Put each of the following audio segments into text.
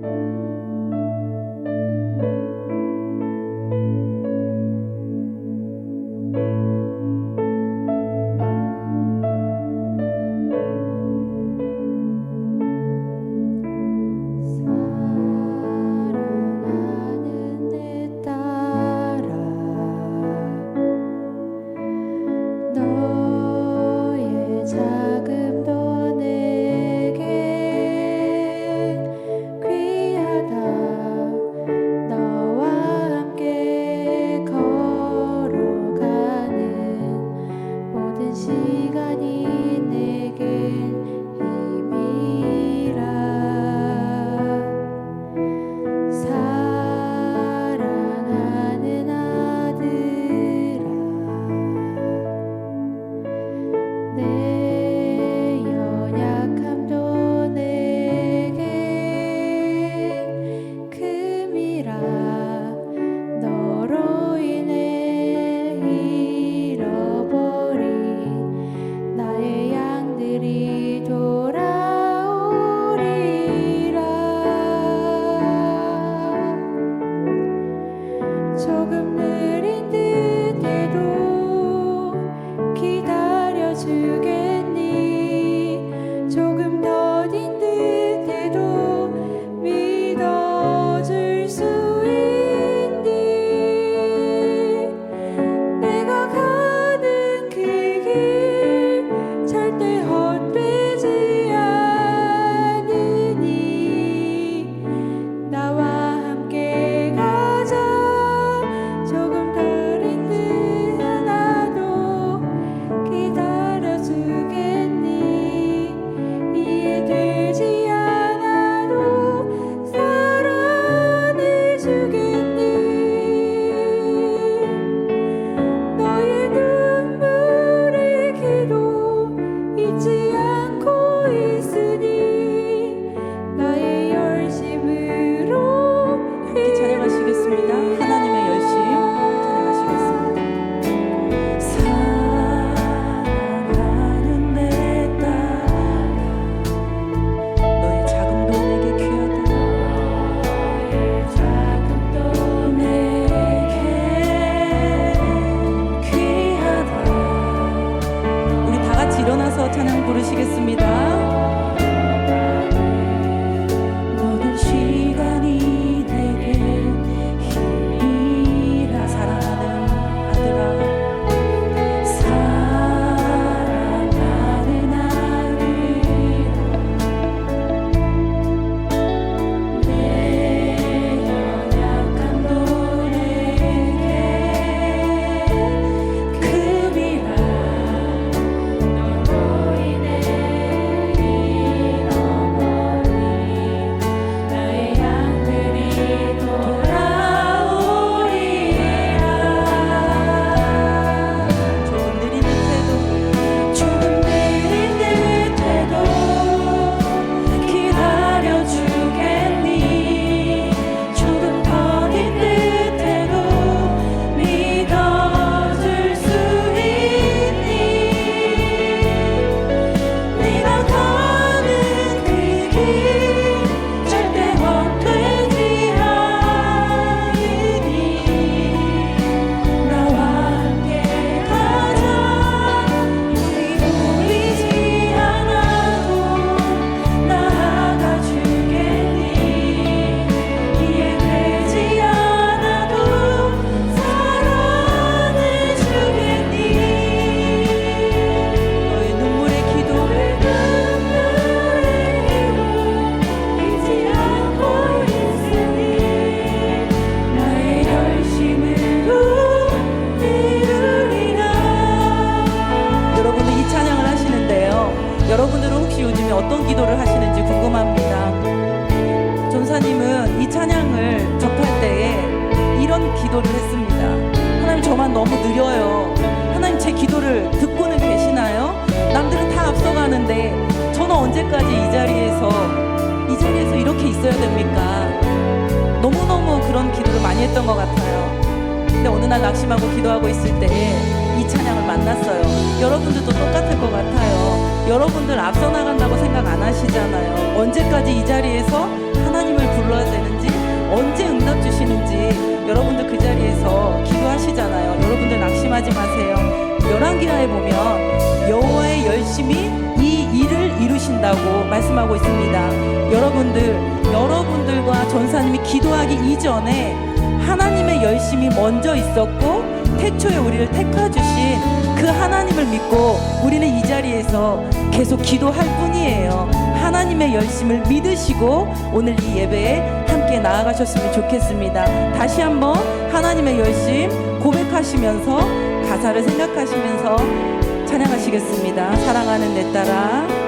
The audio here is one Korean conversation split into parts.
사 여러분들도 똑같을 것 같아요. 여러분들 앞서 나간다고 생각 안 하시잖아요. 언제까지 이 자리에서 하나님 하나님을 불러야 되는지 언제 응답 주시는지 여러분들 그 자리에서 기도하시잖아요. 여러분들 낙심하지 마세요. 열왕기하에 보면 여호와의 열심히 이 일을 이루신다고 말씀하고 있습니다. 여러분들 여러분들과 전사님이 기도하기 이전에 하나님의 열심이 먼저 있었고 태초에 우리를 택하 주신 그 하나님을 믿고 우리는 이 자리에서 계속 기도할 뿐이에요. 하나님의 열심을 믿으시고 오늘 이 예배에 함께 나아가셨으면 좋겠습니다. 다시 한번 하나님의 열심 고백하시면서 가사를 생각하시면서 찬양하시겠습니다. 사랑하는 내 딸아.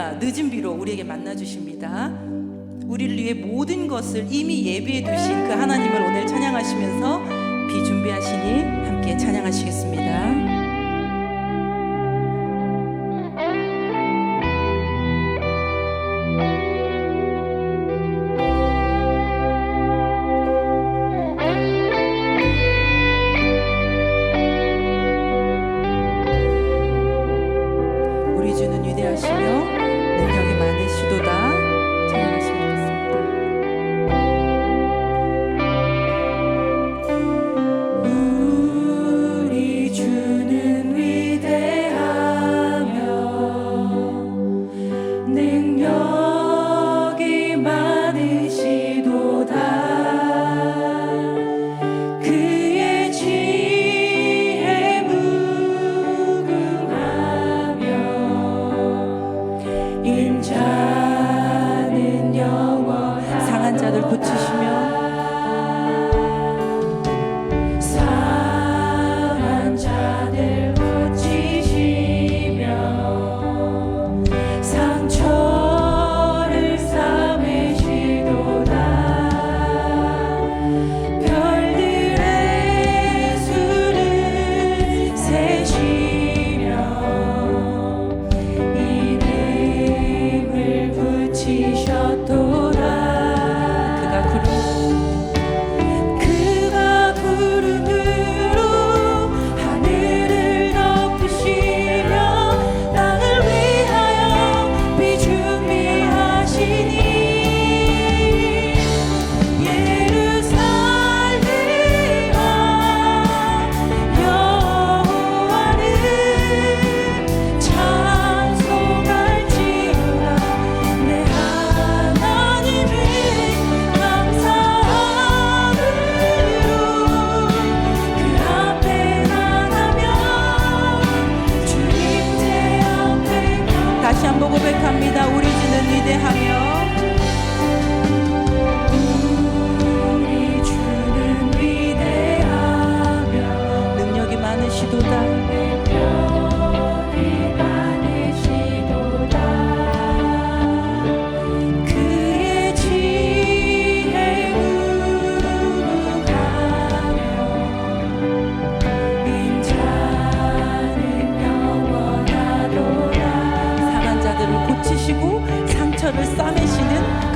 비와 늦은 비로 우리에게 만나 주십니다. 우리를 위해 모든 것을 이미 예비해 두신 그 하나님을 오늘 찬양하시면서 비 준비하시니 함께 찬양하시겠습니다.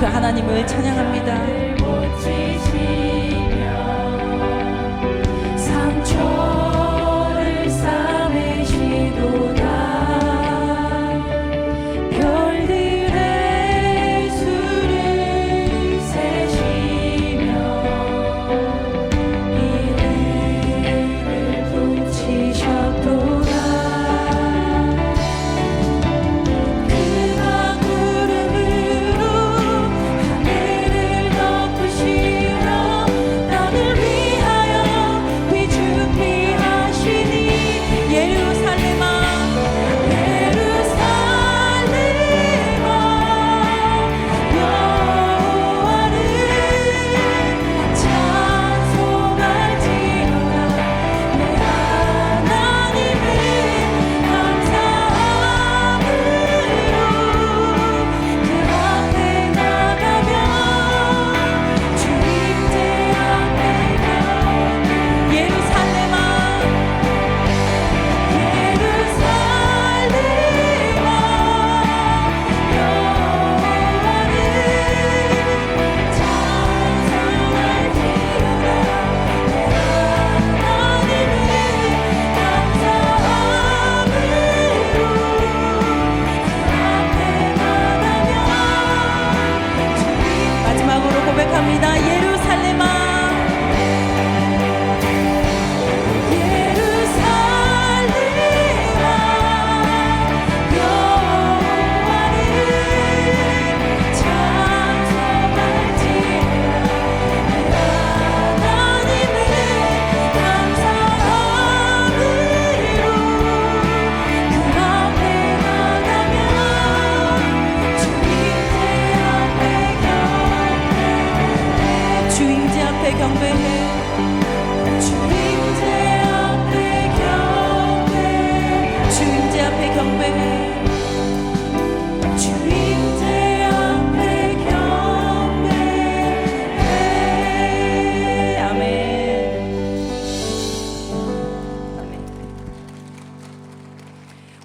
그 하나님을 찬양합니다.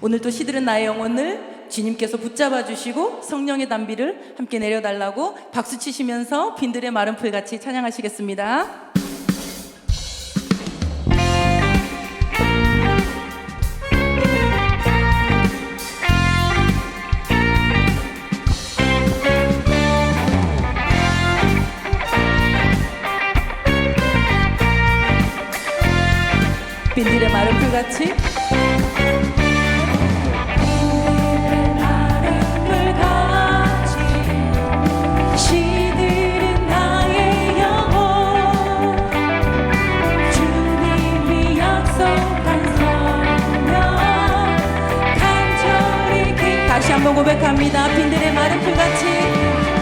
오늘도 시들은 나의 영혼을 주님께서 붙잡아 주시고 성령의 담비를 함께 내려달라고 박수 치시면서 빈들의 마른 풀 같이 찬양하시겠습니다. 빈들의 마른 풀 같이 고백합니다. 빈들의 마른 풀같이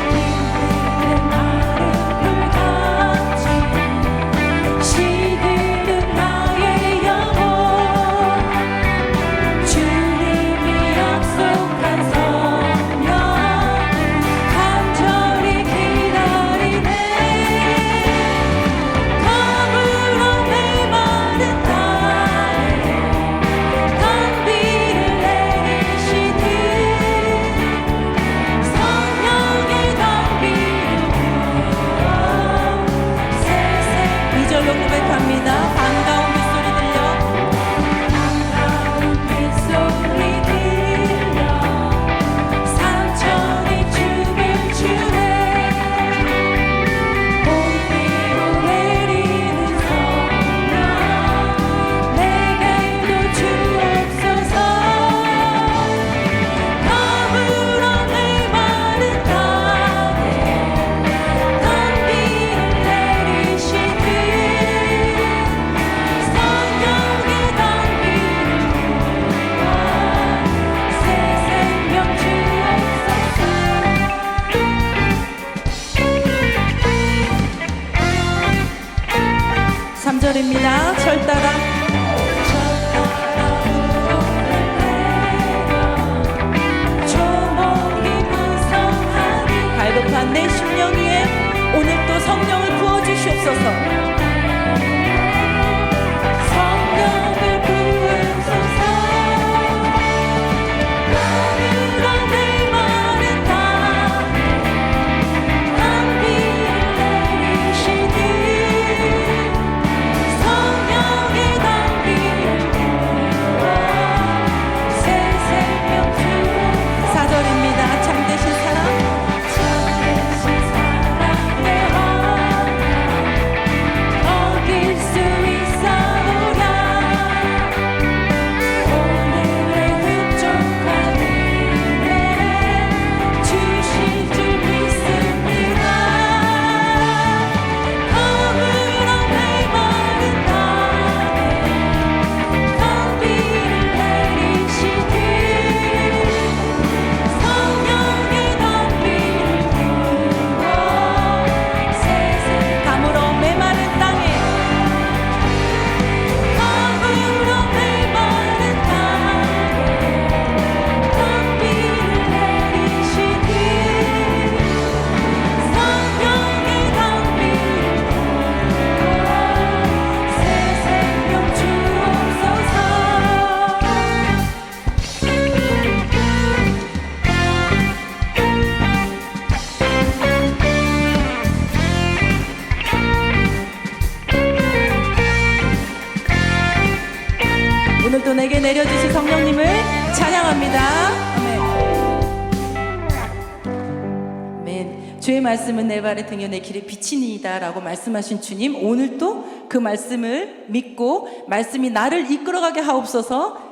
말씀은 내 발의 등이요 내 길의 빛이니이다라고 말씀하신 주님 오늘도 그 말씀을 믿고 말씀이 나를 이끌어가게 하옵소서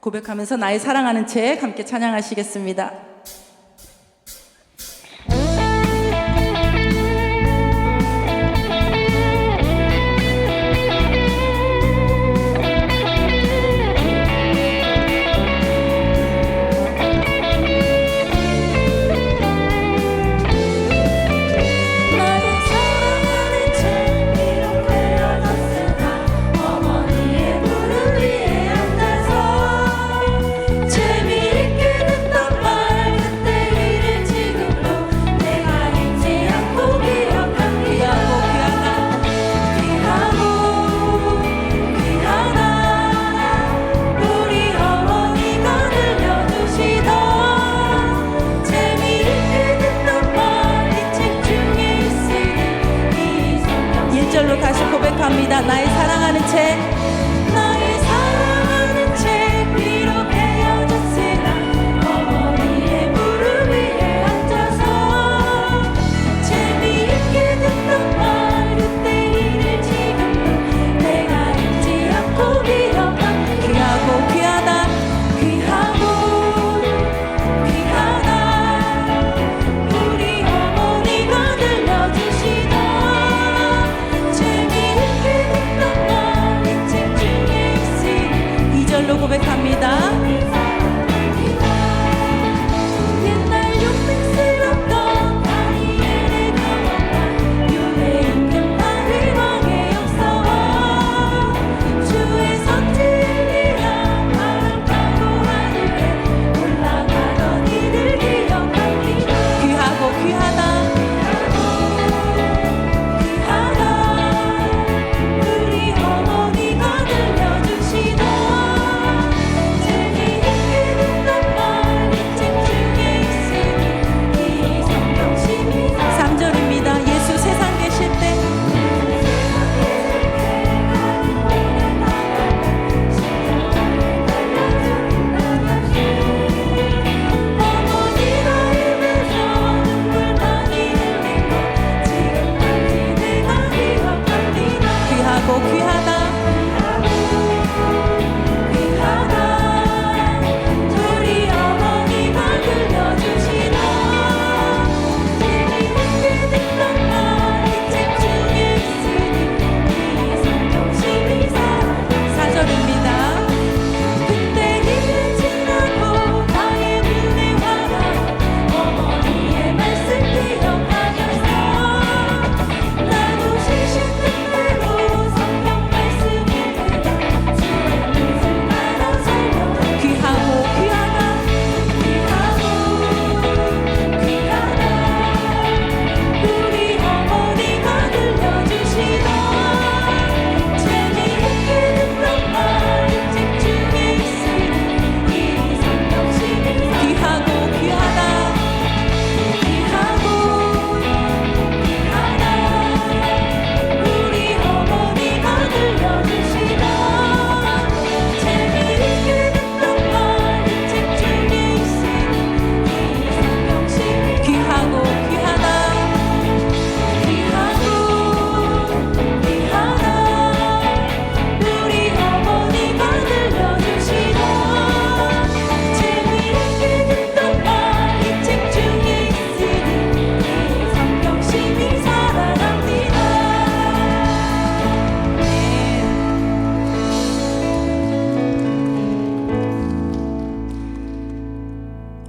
고백하면서 나의 사랑하는 책 함께 찬양하시겠습니다.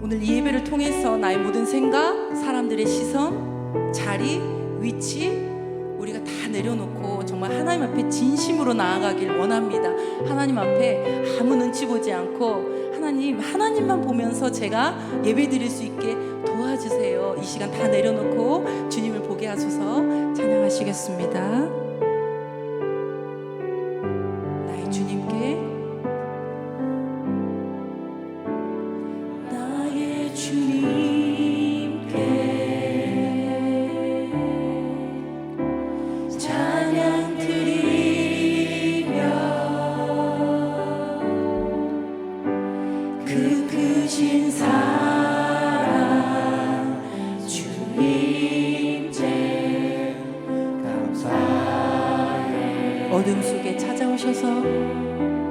오늘 이 예배를 통해서 나의 모든 생각, 사람들의 시선, 자리, 위치 우리가 다 내려놓고 정말 하나님 앞에 진심으로 나아가길 원합니다. 하나님 앞에 아무 눈치 보지 않고 하나님 하나님만 보면서 제가 예배 드릴 수 있게 도와주세요. 이 시간 다 내려놓고 주님을 보게 하소서 찬양하시겠습니다. 어둠 속에 찾아오셔서